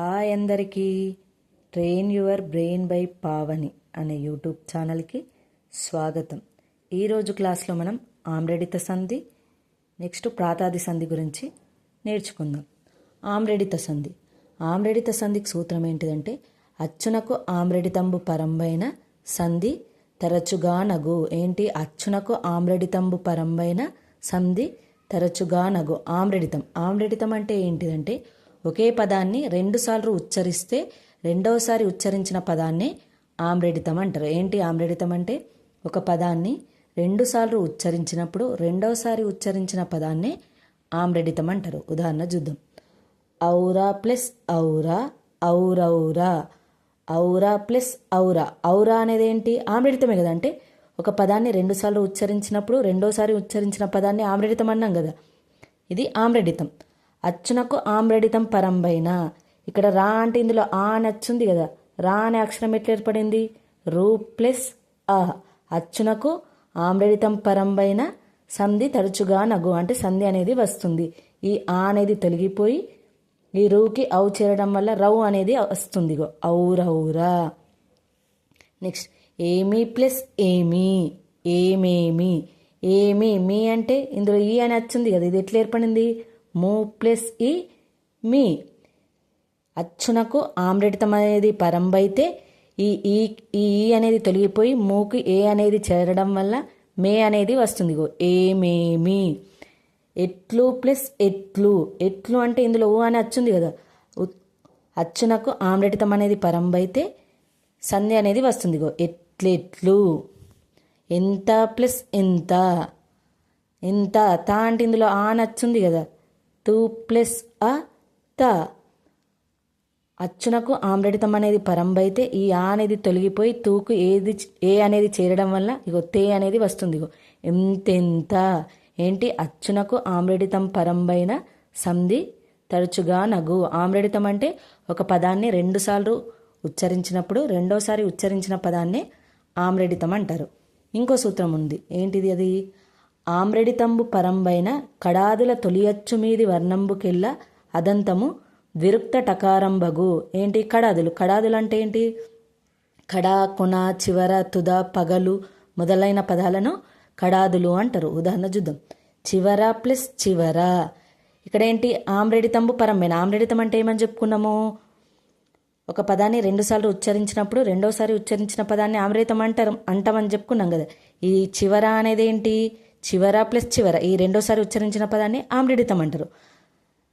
Hi అందరికీ. Train your brain by Pavani అనే YouTube ఛానల్కి స్వాగతం. ఈరోజు క్లాస్లో మనం ఆమ్రెడిత సంధి నెక్స్ట్ ప్రాతాది సంధి గురించి నేర్చుకుందాం. ఆమ్రెడిత సంధి. ఆమ్రెడిత సంధికి సూత్రం ఏంటిదంటే అచ్చునకు ఆమ్రెడితంబు పరంబైన సంధి తరచుగా నగు. ఏంటి? అచ్చునకు ఆమ్రెడితంబు పరంబైన సంధి తరచుగా నగు. ఆమ్రెడితం. ఆమ్రెడితం అంటే ఏంటిదంటే ఒకే పదాన్ని రెండుసార్లు ఉచ్చరిస్తే రెండవసారి ఉచ్చరించిన పదాన్ని ఆమ్రేడితం అంటారు. ఏంటి ఆమ్రేడితం అంటే? ఒక పదాన్ని రెండుసార్లు ఉచ్చరించినప్పుడు రెండవసారి ఉచ్చరించిన పదాన్ని ఆమ్రేడితం అంటారు. ఉదాహరణ చూద్దాం. ఔరా ప్లస్ ఔరా ఔరౌరా. ఔరా ప్లస్ ఔరా. ఔరా అనేది ఏంటి? ఆమ్రేడితమే కదా. అంటే ఒక పదాన్ని రెండుసార్లు ఉచ్చరించినప్పుడు రెండోసారి ఉచ్చరించిన పదాన్ని ఆమ్రేడితం అన్నాం కదా. ఇది ఆమ్రేడితం. అచ్చునకు ఆమ్రడితం పరంబైన. ఇక్కడ రా అంటే ఇందులో ఆ అని వచ్చింది కదా. రా అనే అక్షరం ఎట్లా ఏర్పడింది? రూ ప్లస్ ఆ అచ్చునకు ఆమ్రడితం పరంబైన సంధి తరచుగా నగు అంటే సంధి అనేది వస్తుంది. ఈ ఆ అనేది తొలగిపోయి ఈ రూకి ఔ చేరడం వల్ల రౌ అనేది వస్తుంది. ఔరౌరా నెక్స్ట్ ఏమి ప్లస్ ఏమి? ఏమేమి? ఏమి మీ అంటే ఇందులో ఈ అని వచ్చింది కదా. ఇది ఎట్లా ఏర్పడింది? మూ ప్లస్ ఈ మీ. అచ్చునకు ఆమ్రెడితం అనేది పరంబైతే ఈ ఈ ఈ ఈ అనేది తొలగిపోయి మూకి ఏ అనేది చేరడం వల్ల మే అనేది వస్తుంది. ఏమేమి ఎట్లు ప్లస్ ఎట్లు. ఎట్లు అంటే ఇందులో ఊ అని అచ్చుంది కదా. అచ్చునకు ఆమ్రెడితం అనేది పరంబైతే సంధి అనేది వస్తుంది. ఎట్లెట్లు. ఎంత ప్లస్ ఎంత? ఎంత? తా అంటే ఇందులో ఆ నచ్చుంది కదా. టూ ప్లస్ అ త. అచ్చునకు ఆమ్రడితం అనేది పరంబైతే ఈ ఆ అనేది తొలగిపోయి తూకు ఏది ఏ అనేది చేరడం వల్ల ఇగో తే అనేది వస్తుంది ఇగో. ఎంతెంత? ఏంటి? అచ్చునకు ఆమ్రడితం పరంబైన సంధి తరచుగా నగు. ఆమ్రడితం అంటే ఒక పదాన్ని రెండుసార్లు ఉచ్చరించినప్పుడు రెండోసారి ఉచ్చరించిన పదాన్ని ఆమ్రడితం అంటారు. ఇంకో సూత్రం ఉంది. ఏంటిది అది? ఆమ్రెడితంబు పరంబైన కడాదుల తొలియచ్చు మీది వర్ణంబుకెల్ల అదంతము విరుక్త టకారంబగు ఏంటి కడాదులు? కడాదులు అంటే ఏంటి? కడా కొన చివర తుద పగలు మొదలైన పదాలను కడాదులు అంటారు. ఉదాహరణ చూద్దాం. చివర ప్లస్ చివర. ఇక్కడ ఏంటి ఆమ్రెడితంబు పరంబైన. ఆమ్రెడితం అంటే ఏమని చెప్పుకున్నాము? ఒక పదాన్ని రెండుసార్లు ఉచ్చరించినప్పుడు రెండోసారి ఉచ్చరించిన పదాన్ని ఆమ్రేతం అంటారు అంటామని చెప్పుకున్నాం కదా. ఈ చివర అనేది ఏంటి చివర ప్లస్ చివర ఈ రెండోసారి ఉచ్చరించిన పదాన్ని ఆమ్రిడితం అంటారు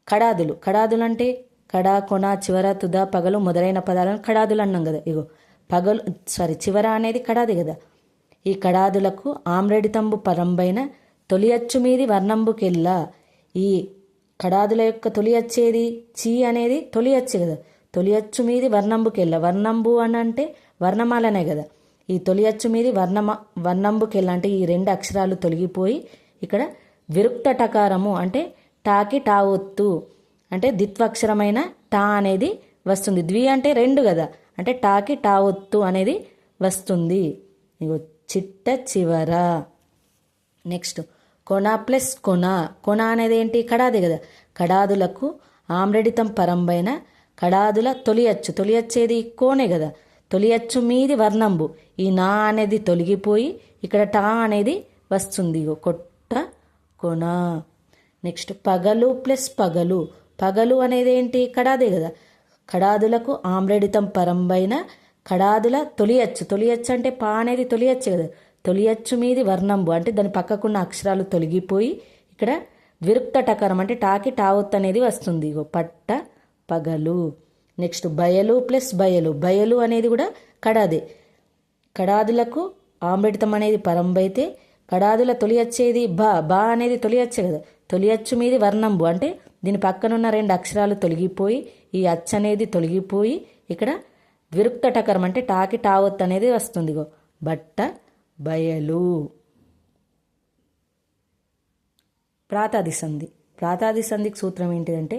కడాదులు. కడాదులు అంటే కడా కొన చివర తుద పగలు మొదలైన పదాలను కడాదులు అన్నాం కదా. ఇగో పగలు సారీ చివర అనేది కడాది కదా. ఈ కడాదులకు ఆమ్రెడితంబు పరంబైన తొలి అచ్చు మీది వర్ణంబుకెల్లా. ఈ కడాదుల యొక్క తొలి అచ్చేది చీ అనేది తొలి అచ్చు కదా. తొలి అచ్చు మీది వర్ణంబుకెళ్ళ వర్ణంబు అని అంటే వర్ణమాలనే కదా. ఈ తొలి అచ్చు మీది వర్ణమ వర్ణంబుకెళ్ళంటే ఈ రెండు అక్షరాలు తొలగిపోయి ఇక్కడ విరుక్త టకారము అంటే టాకి టా ఒత్తు అంటే ద్విత్వక్షరమైన టా అనేది వస్తుంది. ద్వి అంటే రెండు కదా. అంటే టాకి టా ఒత్తు అనేది వస్తుంది. ఇగో చిట్ట చివర. నెక్స్ట్ కొన ప్లస్ కొన. కొన అనేది ఏంటి? కడాది కదా. కడాదులకు ఆమ్రడితం పరంబైన కడాదుల తొలియచ్చు తొలియచ్చేది కోనే కదా. తొలియచ్చు మీది వర్ణంబు. ఈ నా అనేది తొలగిపోయి ఇక్కడ టా అనేది వస్తుంది. కొట్ట కొన. నెక్స్ట్ పగలు ప్లస్ పగలు. పగలు అనేది ఏంటి? కడాదే కదా. కడాదులకు ఆమ్రడితం పరంబైన కడాదుల తొలియచ్చు. తొలియచ్చు అంటే పా అనేది తొలియచ్చు కదా. తొలియచ్చు మీది వర్ణంబు. అంటే దాని పక్కకున్న అక్షరాలు తొలగిపోయి ఇక్కడ విరుక్త టకరం అంటే టాకి టావత్ అనేది వస్తుంది. ఇగో పట్ట పగలు. నెక్స్ట్ బయలు ప్లస్ బయలు. బయలు అనేది కూడా కడాదే. కడాదులకు ఆమ్రెడితం అనేది పరంబైతే కడాదుల తొలి వచ్చేది బా. బా అనేది తొలి వచ్చే కదా. తొలి అచ్చు మీది వర్ణంబు. అంటే దీని పక్కనున్న రెండు అక్షరాలు తొలగిపోయి ఈ అచ్చు అనేది తొలగిపోయి ఇక్కడ విరుక్త టకరం అంటే టాకి టావత్ అనేది వస్తుంది గో బట్ట బయలు. ప్రాతాది సంధి. ప్రాతాది సంధికి సూత్రం ఏంటిదంటే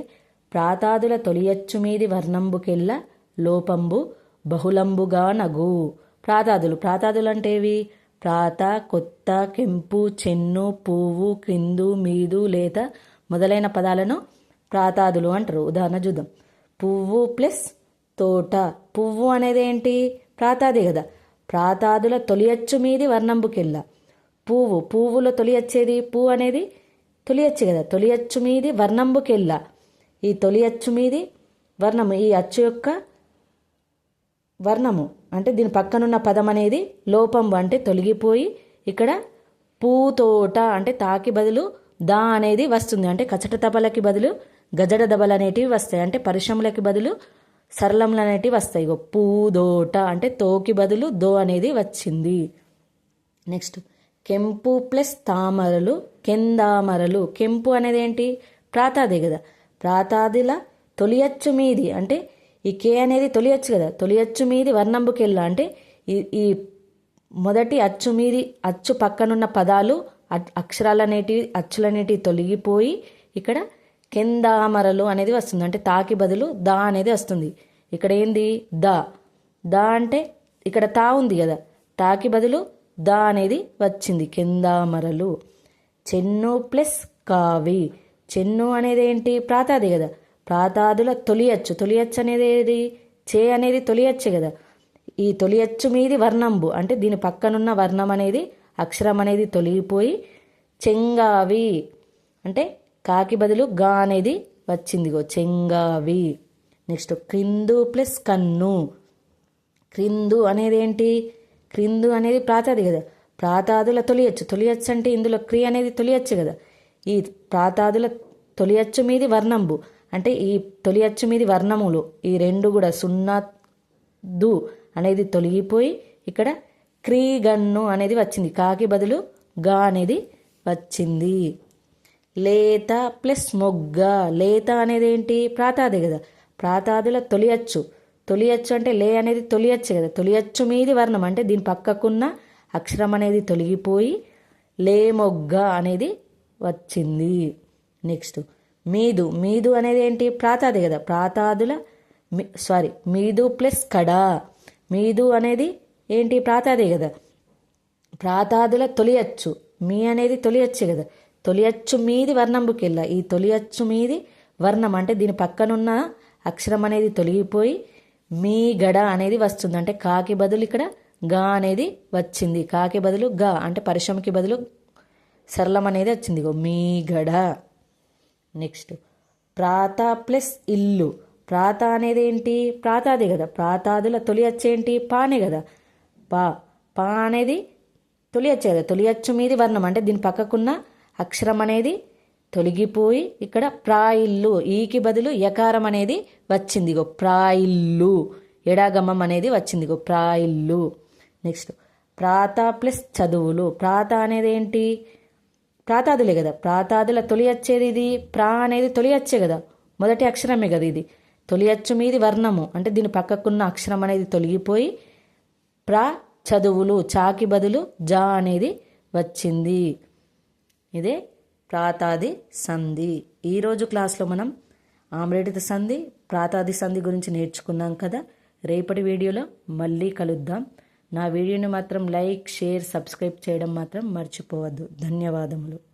ప్రాతాదుల తొలియచ్చు మీది వర్ణంబుకెల్ల లోపంబు బహుళంబుగా నగు. ప్రాతాదులు ప్రాతాదులు అంటేవి ప్రాత కొత్త కెంపు చెన్ను పువ్వు క్రిందు మీదు లేత మొదలైన పదాలను ప్రాతాదులు అంటారు. ఉదాహరణ చూద్దాం. పువ్వు ప్లస్ తోట. పువ్వు అనేది ఏంటి? ప్రాతాది కదా. ప్రాతాదుల తొలియచ్చు మీది వర్ణంబుకెళ్ళ పువ్వు పువ్వులో తొలియచ్చేది? పువ్వు అనేది తొలియచ్చు కదా. తొలియచ్చు మీది వర్ణంబుకెళ్ళ ఈ తొలి అచ్చు మీది వర్ణము. ఈ అచ్చు యొక్క వర్ణము అంటే దీని పక్కనున్న పదం అనేది లోపం అంటే తొలగిపోయి ఇక్కడ పూతోట అంటే తాకి బదులు దా అనేది వస్తుంది. అంటే కచట తపలకి బదులు గజడ దబలు అనేటివి వస్తాయి. అంటే పరిశ్రమలకి బదులు సరళములు అనేటివి వస్తాయి. ఇగో పూదోట అంటే తోకి బదులు దో అనేది వచ్చింది. నెక్స్ట్ కెంపు ప్లస్ తామరలు కెందామరలు. కెంపు అనేది ఏంటి? ప్రాతాదే కదా. ప్రాతాదిల తొలియచ్చు మీది. అంటే ఈ కే అనేది తొలియచ్చు కదా. తొలియచ్చు మీది వర్ణంబుకెళ్ళ. అంటే ఈ ఈ మొదటి అచ్చు మీది అచ్చు పక్కనున్న పదాలు అక్షరాలనేటివి అచ్చులనేటివి తొలగిపోయి ఇక్కడ కెందామరలు అనేది వస్తుంది. అంటే తాకి బదులు దా అనేది వస్తుంది. ఇక్కడ ఏంది? ద. ద అంటే ఇక్కడ తా ఉంది కదా. తాకి బదులు ద అనేది వచ్చింది. కిందామరలు. చెన్ను ప్లస్ కావి. చెన్ను అనేది ఏంటి? ప్రాతాది కదా. ప్రాతాదుల తొలియచ్చు తొలియచ్చు అనేది ఏది? చే అనేది తొలియచ్చు కదా. ఈ తొలియచ్చు మీది వర్ణంబు. అంటే దీని పక్కనున్న వర్ణం అనేది అక్షరం అనేది తొలగిపోయి చెంగావి. అంటే కాకి బదులు గా అనేది వచ్చిందిగో చెంగావి. నెక్స్ట్ క్రిందు ప్లస్ కన్ను. క్రిందు అనేది ఏంటి? క్రిందు అనేది ప్రాతాది కదా. ప్రాతాదుల తొలియచ్చు తొలియచ్చు అంటే ఇందులో క్రియ అనేది తొలియచ్చు కదా. ఈ ప్రాతాదుల తొలియచ్చు మీది వర్ణంబు. అంటే ఈ తొలియచ్చు మీది వర్ణములు. ఈ రెండు కూడా సున్నా దు అనేది తొలగిపోయి ఇక్కడ క్రీగన్ను అనేది వచ్చింది. కాకి బదులు గా అనేది వచ్చింది. లేత ప్లస్ మొగ్గ. లేత అనేది ఏంటి? ప్రాతాది కదా. ప్రాతాదుల తొలియచ్చు తొలియచ్చు అంటే లే అనేది తొలియచ్చు కదా. తొలియచ్చు మీది వర్ణం. అంటే దీని పక్కకున్న అక్షరం అనేది తొలగిపోయి లే మొగ్గ అనేది వచ్చింది. నెక్స్ట్ మీదు. మీదు అనేది ఏంటి? ప్రాతాది కదా. ప్రాతాదుల మీ- సారీ మీదు ప్లస్ కడ. మీదు అనేది ఏంటి? ప్రాతాది కదా. ప్రాతాదుల తొలియచ్చు మీ అనేది తొలియచ్చు కదా. తొలియచ్చు మీది వర్ణంబుకెళ్ళ ఈ తొలియచ్చు మీది వర్ణం. అంటే దీని పక్కనున్న అక్షరం అనేది తొలగిపోయి మీ గడ అనేది వస్తుంది. అంటే కాకి బదులు ఇక్కడ గా అనేది వచ్చింది. కాకి బదులు గా. అంటే పరిశ్రమకి బదులు సరళం అనేది వచ్చింది. ఇగో మీ గడ. నెక్స్ట్. ప్రాత ప్లస్ ఇల్లు. ప్రాత అనేది ఏంటి? ప్రాతాది కదా. ప్రాతాదుల తొలి అచ్చేంటి పానే కదా. పా. పా అనేది తొలి అచ్చే కదా. తొలి అచ్చు మీది వర్ణం. అంటే దీని పక్కకున్న అక్షరం అనేది తొలగిపోయి ఇక్కడ ప్రాయిల్లు ఈకి బదులు యకారం అనేది వచ్చింది. ఇగో ప్రాయిల్లు ఎడాగమం అనేది వచ్చింది. ఇగో ప్రాయిల్లు నెక్స్ట్. ప్రాత ప్లస్ చదువులు. ప్రాత అనేది ఏంటి? ప్రాతాదులే కదా. ప్రాతాదుల తొలి వచ్చేది ఇది? ప్రా అనేది తొలి అచ్చే కదా. మొదటి అక్షరమే కదా ఇది. తొలి అచ్చు మీది వర్ణము. అంటే దీని పక్కకున్న అక్షరం అనేది తొలగిపోయి ప్రా చదువులు చాకి బదులు జా అనేది వచ్చింది. ఇదే ప్రాతాది సంధి. ఈరోజు క్లాస్లో మనం ఆమ్రేటిత సంధి ప్రాతాది సంధి గురించి నేర్చుకున్నాం కదా. రేపటి వీడియోలో మళ్ళీ కలుద్దాం. నా వీడియోని మాత్రం లైక్ షేర్ సబ్స్క్రైబ్ చేయడం మాత్రం మర్చిపోవద్దు. ధన్యవాదములు.